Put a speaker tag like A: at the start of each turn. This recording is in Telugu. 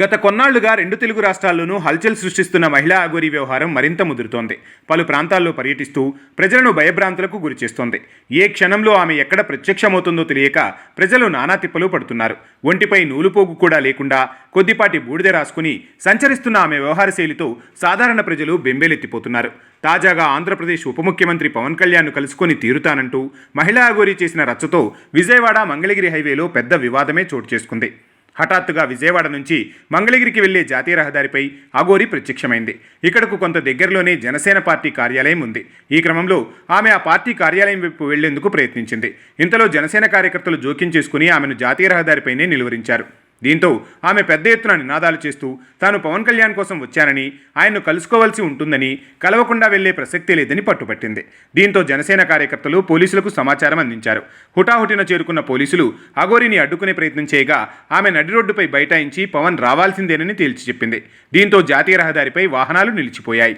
A: గత కొన్నాళ్ళుగా రెండు తెలుగు రాష్ట్రాల్లోనూ హల్చల్ సృష్టిస్తున్న మహిళా అఘోరీ వ్యవహారం మరింత ముదురుతోంది. పలు ప్రాంతాల్లో పర్యటిస్తూ ప్రజలను భయభ్రాంతులకు గురిచేస్తోంది. ఏ క్షణంలో ఆమె ఎక్కడ ప్రత్యక్షమవుతుందో తెలియక ప్రజలు నానా తిప్పలు పడుతున్నారు. ఒంటిపై నూలుపోగు కూడా లేకుండా కొద్దిపాటి బూడిద రాసుకుని సంచరిస్తున్న ఆమె వ్యవహార శైలితో సాధారణ ప్రజలు బెంబేలెత్తిపోతున్నారు. తాజాగా ఆంధ్రప్రదేశ్ ఉప ముఖ్యమంత్రి పవన్ కళ్యాణ్ను కలుసుకొని తీరుతానంటూ మహిళా అఘోరీ చేసిన రచ్చతో విజయవాడ మంగళగిరి హైవేలో పెద్ద వివాదమే చోటు చేసుకుంది. హఠాత్తుగా విజయవాడ నుంచి మంగళగిరికి వెళ్ళే జాతీయ రహదారిపై అగోరి ప్రత్యక్షమైంది. ఇక్కడకు కొంత దగ్గరలోనే జనసేన పార్టీ కార్యాలయం ఉంది. ఈ క్రమంలో ఆమె ఆ పార్టీ కార్యాలయం వైపు వెళ్ళేందుకు ప్రయత్నించింది. ఇంతలో జనసేన కార్యకర్తలు జోక్యం చేసుకుని ఆమెను జాతీయ రహదారిపైనే నిలువరించారు. దీంతో ఆమె పెద్ద ఎత్తున నినాదాలు చేస్తూ తాను పవన్ కళ్యాణ్ కోసం వచ్చానని ఆయన్ను కలుసుకోవాల్సి ఉంటుందని కలవకుండా వెళ్ళే ప్రసక్తే లేదని పట్టుపట్టింది. దీంతో జనసేన కార్యకర్తలు పోలీసులకు సమాచారం అందించారు. హుటాహుటిన చేరుకున్న పోలీసులు అగోరిని అడ్డుకునే ప్రయత్నం చేయగా ఆమె నడి రోడ్డుపై బైఠాయించి పవన్ రావాల్సిందేనని తేల్చి చెప్పింది. దీంతో జాతీయ రహదారిపై వాహనాలు నిలిచిపోయాయి.